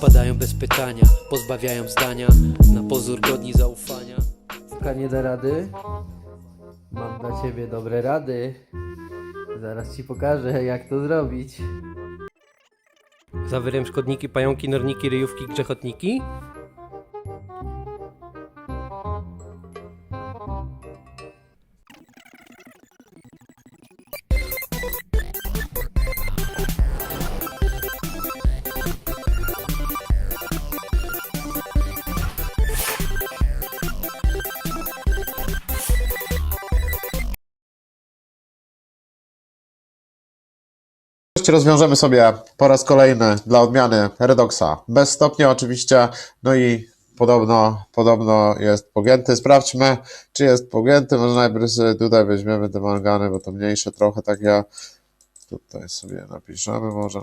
Wpadają bez pytania, pozbawiają zdania Na pozór godni zaufania Ka nie da rady? Mam dla ciebie dobre rady. Zaraz ci pokażę, jak to zrobić. Zawyrem szkodniki, pająki, norniki, ryjówki, grzechotniki rozwiążemy sobie po raz kolejny dla odmiany Redoxa bez stopnia oczywiście, no i podobno, podobno jest pogięty. Sprawdźmy, czy jest pogięty. Może najpierw sobie tutaj weźmiemy te mangany, bo to mniejsze trochę, tak ja tutaj sobie napiszemy może.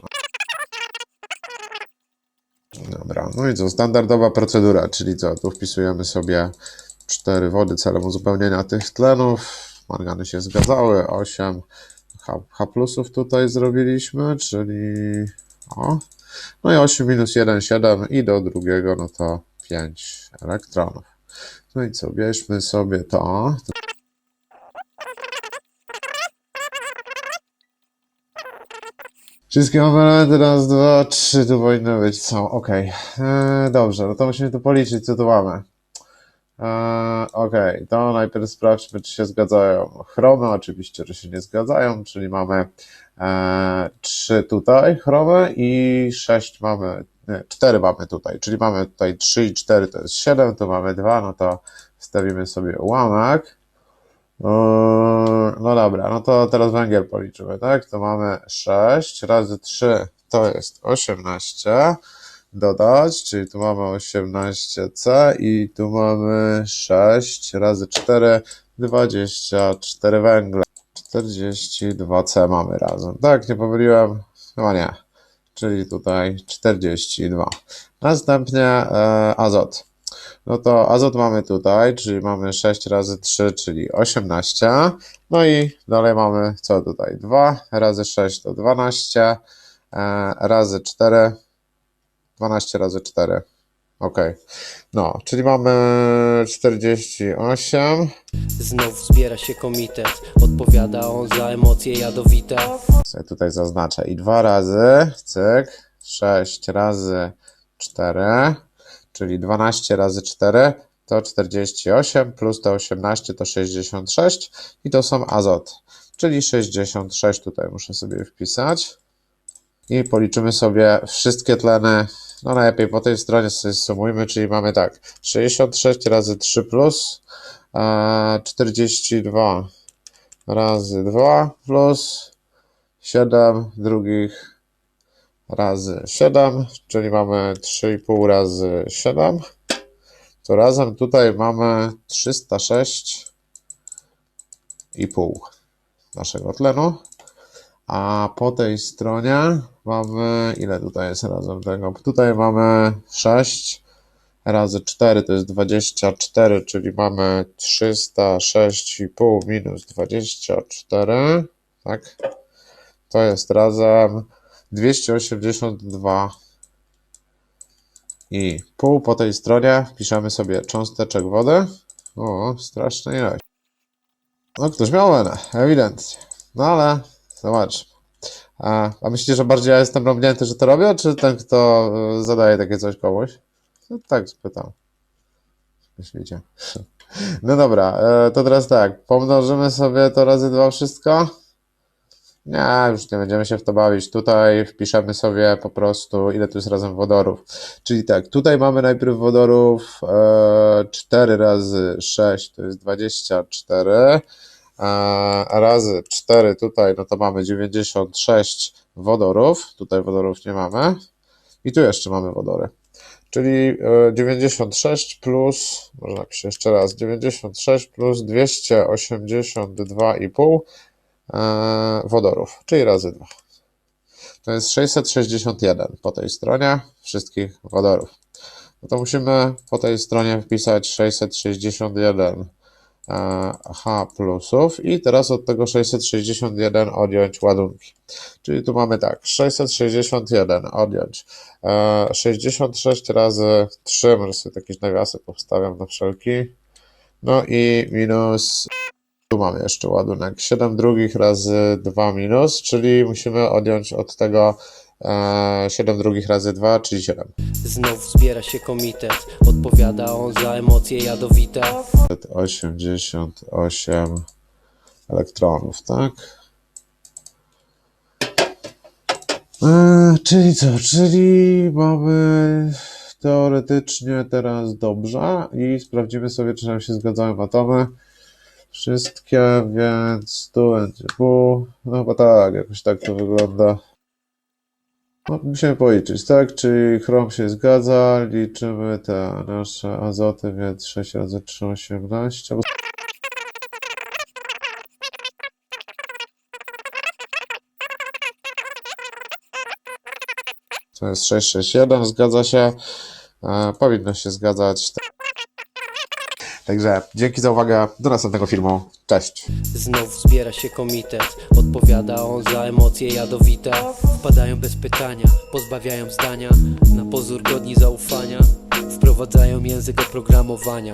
Dobra, no i co, standardowa procedura, czyli co, tu wpisujemy sobie cztery wody celem uzupełnienia tych tlenów. Mangany się zgadzały, 8 H, plusów tutaj zrobiliśmy, czyli o. No i 8 minus 1, 7 i do drugiego, no to 5 elektronów. No i co, bierzmy sobie to. Wszystkie mamy elementy, raz, dwa, trzy, tu powinny być, są, okej. Eee, Dobrze, no to musimy tu policzyć, co tu mamy. Eee, Okej, to najpierw sprawdźmy, czy się zgadzają. Chromy oczywiście, że się nie zgadzają, czyli mamy e, 3 tutaj chromy i 6 mamy, nie, 4 mamy tutaj, czyli mamy tutaj 3 i 4 to jest 7, tu mamy 2, no to wstawimy sobie ułamek. Eee, No dobra, no to teraz węgiel policzymy, tak? To mamy 6 razy 3 to jest 18 dodać, czyli tu mamy 18C i tu mamy 6 razy 4, 24 węgle. 42C mamy razem. Tak, nie pomyliłem? Chyba nie. Czyli tutaj 42. Następnie e, azot. No to azot mamy tutaj, czyli mamy 6 razy 3, czyli 18. No i dalej mamy co tutaj? 2 razy 6 to 12, e, razy 4 12 razy 4. Ok. No, czyli mamy 48. Znów zbiera się komitet Odpowiada on za emocje jadowite Sobie tutaj zaznaczę. I 2 razy, cyk, 6 razy 4, czyli 12 razy 4 to 48, plus te 18 to 66 i to są azot, czyli 66 tutaj muszę sobie wpisać. I policzymy sobie wszystkie tleny, no najlepiej po tej stronie sobie sumujmy, czyli mamy tak, 66 razy 3 plus e, 42 razy 2 plus 7 drugich razy 7, czyli mamy 3,5 razy 7. To razem tutaj mamy 306,5 naszego tlenu. A po tej stronie mamy, ile tutaj jest razem tego? Tutaj mamy 6 razy 4 to jest 24, czyli mamy 306,5 minus 24, tak? To jest razem 282 i pół po tej stronie piszemy sobie cząsteczek wody. O, straszna ilość. No, ktoś miał wenę, ewidentnie. No ale zobacz. A, a myślicie, że bardziej ja jestem robnięty, że to robię, czy ten, kto y, zadaje takie coś komuś? No tak, spytam. Myślicie. No dobra, e, to teraz tak. Pomnożymy sobie to razy dwa wszystko. Nie, już nie będziemy się w to bawić. Tutaj wpiszemy sobie po prostu, ile tu jest razem wodorów. Czyli tak, tutaj mamy najpierw wodorów e, 4 razy 6 to jest 24. E, razy 4 tutaj, no to mamy 96 wodorów. Tutaj wodorów nie mamy. I tu jeszcze mamy wodory. Czyli e, 96 plus, może napiszę jeszcze raz, 96 plus 282,5 e, wodorów, czyli razy 2. To jest 661 po tej stronie wszystkich wodorów. No to musimy po tej stronie wpisać 661 e, H plusów i teraz od tego 661 odjąć ładunki. Czyli tu mamy tak, 661 odjąć e, 66 razy 3, może sobie jakieś nawiasy powstawiam na wszelki. No i minus, tu mamy jeszcze ładunek, 7 drugich razy 2 minus, czyli musimy odjąć od tego e, 7 drugich razy 2, czyli 7. Znów zbiera się komitet Odpowiada on za emocje jadowite 88 elektronów, tak? E, czyli co? Czyli mamy teoretycznie teraz dobrze i sprawdzimy sobie, czy nam się zgadzają atomy. Wszystkie, więc tu będzie pół. No chyba tak, jakoś tak to wygląda. No, musimy policzyć, tak? Czyli chrom się zgadza, liczymy te nasze azoty, więc 6 razy 3, 18. bo- To jest 661, zgadza się. E, powinno się zgadzać. Także dzięki za uwagę. Do następnego filmu. Cześć. Znów zbiera się komitet Odpowiada on za emocje jadowite Wpadają bez pytania Pozbawiają zdania Na pozór godni zaufania Wprowadzają język oprogramowania